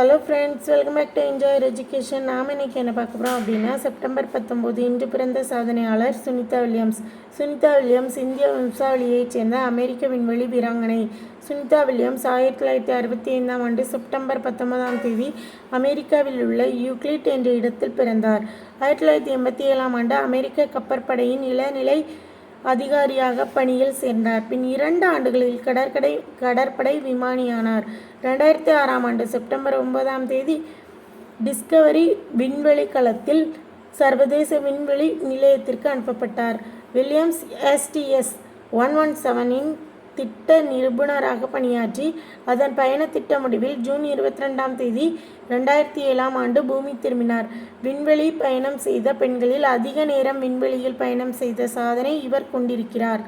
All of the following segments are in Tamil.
Hello friends welcome back to enjoyer education நாம் இன்னைக்கு என்ன பார்க்க போகிறோம் அப்படின்னா செப்டம்பர் பத்தொம்போது இன்று பிறந்த சாதனையாளர் சுனிதா வில்லியம்ஸ். சுனிதா வில்லியம்ஸ் இந்திய வம்சாவளியைச் சேர்ந்த அமெரிக்க விண்வெளி வீராங்கனை. சுனிதா வில்லியம்ஸ் ஆயிரத்தி தொள்ளாயிரத்தி அறுபத்தி ஐந்தாம் ஆண்டு செப்டம்பர் பத்தொன்பதாம் தேதி அமெரிக்காவில் உள்ள யூக்ளிட் என்ற இடத்தில் பிறந்தார். ஆயிரத்தி தொள்ளாயிரத்தி எண்பத்தி ஏழாம் ஆண்டு அமெரிக்க கப்பற்படையின் இளநிலை அதிகாரியாக பணியில் சேர்ந்தார். பின் இரண்டு ஆண்டுகளில் கடற்கடை கடற்படை விமானியானார். ரெண்டாயிரத்தி ஆறாம் ஆண்டு செப்டம்பர் ஒன்பதாம் தேதி டிஸ்கவரி விண்வெளி களத்தில் சர்வதேச விண்வெளி நிலையத்திற்கு அனுப்பப்பட்டார். வில்லியம்ஸ் எஸ்டிஎஸ் ஒன் ஒன் செவனின் திட்ட நிபுணராக பணியாற்றி அதன் பயண திட்ட முடிவில் ஜூன் இருபத்தி ரெண்டாம் தேதி ரெண்டாயிரத்தி ஏழாம் ஆண்டு பூமி திரும்பினார். விண்வெளி பயணம் செய்த பெண்களில் அதிக நேரம் விண்வெளியில் பயணம் செய்த சாதனை இவர் கொண்டிருக்கிறார்.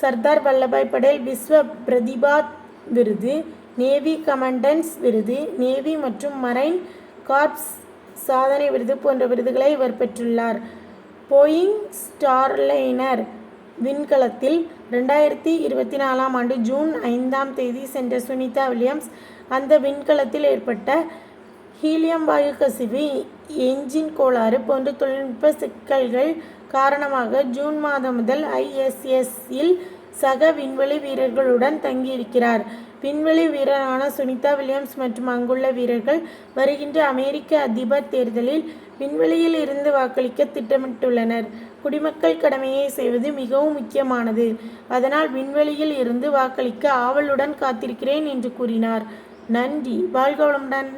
சர்தார் வல்லபாய் படேல் விஸ்வ பிரதிபா விருது நேவி கமாண்டன்ஸ் விருது நேவி மற்றும் மரைன் கார்ப்ஸ் சாதனை விருது போன்ற விருதுகளை இவர் பெற்றுள்ளார். போயிங் ஸ்டார்லைனர் விண்கலத்தில் ரெண்டாயிரத்தி இருபத்தி நாலாம் ஆண்டு ஜூன் ஐந்தாம் தேதி சென்ற சுனிதா வில்லியம்ஸ் அந்த விண்கலத்தில் ஏற்பட்ட ஹீலியம் வாயு கசிவு என்ஜின் கோளாறு போன்ற தொழில்நுட்ப சிக்கல்கள் காரணமாக ஜூன் மாதம் முதல் ஐஎஸ்எஸ்இல் சக விண்வெளி வீரர்களுடன் தங்கியிருக்கிறார். விண்வெளி வீரரான சுனிதா வில்லியம்ஸ் மற்றும் அங்குள்ள வீரர்கள் வருகின்ற அமெரிக்க அதிபர் தேர்தலில் விண்வெளியில் இருந்து வாக்களிக்க திட்டமிட்டுள்ளனர். குடிமக்கள் கடமையை செய்வது மிகவும் முக்கியமானது. அதனால் விண்வெளியில் இருந்து வாக்களிக்க ஆவலுடன் காத்திருக்கிறேன் என்று கூறினார். நன்றி. வாழ்க வளமுடன்.